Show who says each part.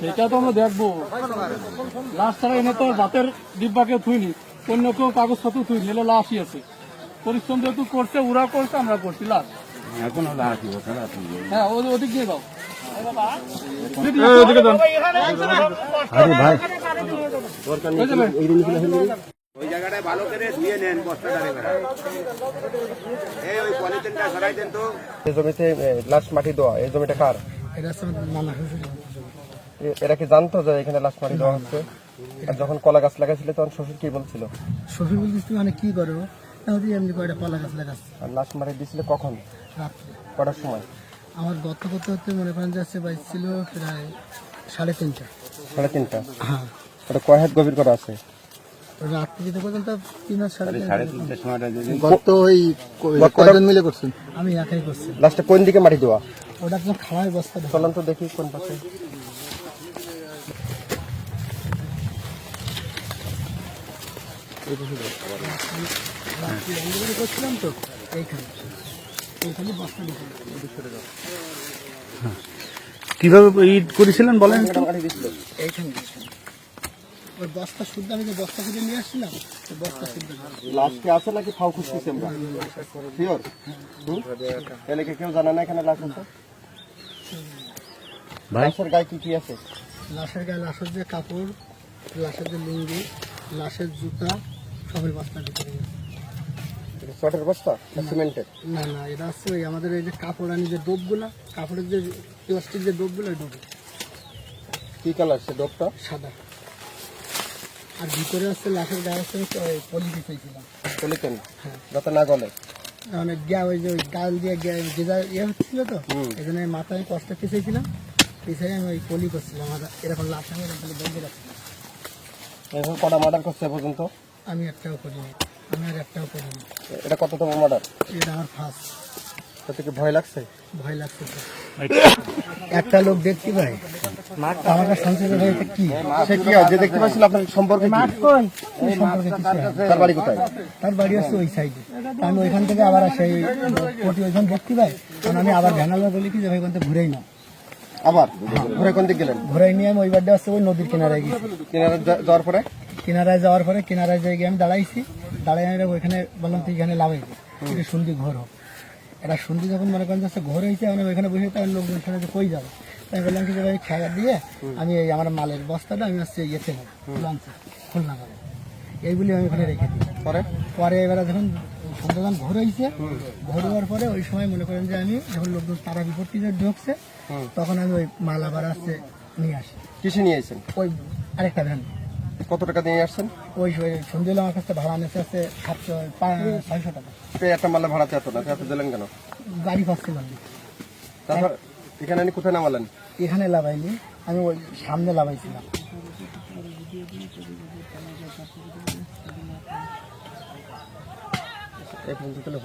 Speaker 1: সেটা তো আমরা দেখব। লাশ ছাড়া এনে তো রাতের ডিব্বাকে থুইনি। অন্য কেউ কাগজপত্র থুইনি এলে লাশই আছে। পরিশ্রম যেহেতু করছে ওরা করছে আমরা করছি লাশ।
Speaker 2: এখন
Speaker 1: হ্যাঁ ওদিক দিয়ে দাও
Speaker 2: আরে ভাই।
Speaker 1: হয়ে
Speaker 3: ভালো করে ধুয়ে নেন এই ওই পলিথিনটা সরাই দেন তো।
Speaker 4: এই জমিতে লাশ মাটি দেওয়া এই জমিটা কার? এরা কি জানতো যে এখানে লাশ মাটি দেওয়া হচ্ছে? আর যখন কলা গাছ লাগাইছিল তখন শ্বশুর কি বলছিল?
Speaker 5: শ্বশুর বলছিস মানে কি করো? এমনি কয়টা কলা গাছ লাগাচ্ছে।
Speaker 4: আর লাশ মাটি দিয়েছিল কখন?
Speaker 5: রাত্রে।
Speaker 4: কটার সময়?
Speaker 5: আমার গত করতে করতে মনে করেন যাচ্ছে বাইশ ছিল প্রায় সাড়ে তিনটা।
Speaker 4: সাড়ে তিনটা?
Speaker 5: হ্যাঁ।
Speaker 4: ওটা কয় হাত গভীর করা আছে?
Speaker 5: পর্যন্ত তিন সাড়ে তিন
Speaker 2: সাড়ে
Speaker 5: হাজার।
Speaker 2: তিনটার সময়টা যদি
Speaker 5: গত ওই কয়জন মিলে করছেন? আমি একাই করছি।
Speaker 4: লাশটা কোন দিকে মাটি দেওয়া?
Speaker 5: ওটা বস্তা
Speaker 4: চলুন তো দেখি কোন পাশে।
Speaker 5: করছিলাম তো এইখানে এইখানে বস্তা দিয়েছিল
Speaker 2: কীভাবে ইট করেছিলেন বলেন
Speaker 5: এইখানে। ওই বস্তা শুদ্ধ আমি যে বস্তা খুঁজে নিয়ে আসছিলাম ওই বস্তা শুদ্ধ
Speaker 4: লাশ কি আছে নাকি? ফাউ খুঁজতেছি আমরা। শিওর তাহলে কেউ জানে না এখানে লাশ আছে?
Speaker 2: ভাই?
Speaker 4: লাশের গায়ে কি কি আছে?
Speaker 5: লাশের গায়ে লাশের যে কাপড় লাশের যে লুঙ্গি লাশের জুতা সবের বস্তা ভিতরে
Speaker 4: চটের বস্তা সিমেন্টের?
Speaker 5: না না এটা হচ্ছে ওই আমাদের এই যে কাপড় আনি যে ডোবগুলা কাপড়ের যে প্লাস্টিক যে ডোবগুলো ওই ডোব
Speaker 4: কি কালার সে ডোবটা?
Speaker 5: সাদা। আর ভিতরে হচ্ছে লাশের গায়ে হচ্ছে ওই পলি দিতেছিলাম
Speaker 4: পলিথিন যাতে না গলে।
Speaker 5: মানে গিয়া ওই যে ওই গাল দিয়ে গিয়া গেজা ইয়ে হচ্ছিল তো এই জন্য আমি মাথায় কষ্ট পিছিয়েছিলাম পিছিয়ে আমি ওই পলি করছিলাম আর এরকম লাশ আমি এরকম বেঁধে রাখছিলাম।
Speaker 4: এখন কটা মার্ডার করছে পর্যন্ত?
Speaker 5: আমি একটাও করিনি আমি আর একটাও করিনি।
Speaker 4: এটা কততম মার্ডার
Speaker 5: এটা আমার ফার্স্ট
Speaker 4: তাতে কি ভয় লাগছে?
Speaker 5: ভয় লাগছে একটা লোক দেখতে পাই আমাকে সঞ্চয় এটা কি?
Speaker 4: সে কি যে দেখতে পাচ্ছিল আপনার সম্পর্কে কি?
Speaker 5: সম্পর্কে কিছু না।
Speaker 4: তার বাড়ি কোথায়?
Speaker 5: তার বাড়ি হচ্ছে ওই সাইডে আমি ওইখান থেকে আবার সেই কোটি ওইখান দেখতে পাই। কারণ আমি আবার ভ্যানালা বলি কি যে ওইখান থেকে ঘুরেই না
Speaker 4: আবার? ঘুরে কোন দিক গেলেন?
Speaker 5: ঘুরাই নিয়ে আমি ওই বাড়িটা হচ্ছে ওই নদীর কিনারায় গেছি।
Speaker 4: যাওয়ার পরে?
Speaker 5: কিনারায় যাওয়ার পরে কিনারায় গিয়ে আমি দাঁড়াইছি দাঁড়াই আমি ওইখানে বললাম তুই এখানে এটা শুনছি ঘর হোক। এটা শুনছি যখন মনে করেন ঘর হয়েছে ওইখানে বসে লোকজন কই যাবে? তাই বললাম কি যে ভাই খেয়া দিয়ে আমি এই আমার মালের বস্তাটা আমি হচ্ছে ইয়েতে নেব লঞ্চে খুলনা করে। এইগুলি আমি ওখানে রেখে দিই।
Speaker 4: পরে?
Speaker 5: পরে এবারে যখন সন্ধ্যা যখন ভোর হয়েছে ভোর হওয়ার পরে ওই সময় মনে করেন যে আমি যখন লোকজন তারা বিপত্তিতে ঢুকছে তখন আমি ওই মাল আবার আসছে নিয়ে আসি।
Speaker 4: কিসে নিয়ে আসছেন?
Speaker 5: ওই আরেকটা ভ্যান।
Speaker 4: কত টাকা দিয়ে আসছেন?
Speaker 5: ওই সন্ধ্যে আমার কাছে ভাড়া নিচ্ছে আসছে সাতশো ছয়শো টাকা।
Speaker 4: একটা মালে ভাড়া চাতো না চাতো দিলেন কেন?
Speaker 5: গাড়ি না।
Speaker 4: তারপর এখানে আপনি কোথায় নামালেন?
Speaker 5: এখানে লাগাইনি আমি ওই সামনে লাগাইছিলাম।
Speaker 4: এই পর্যন্ত তাহলে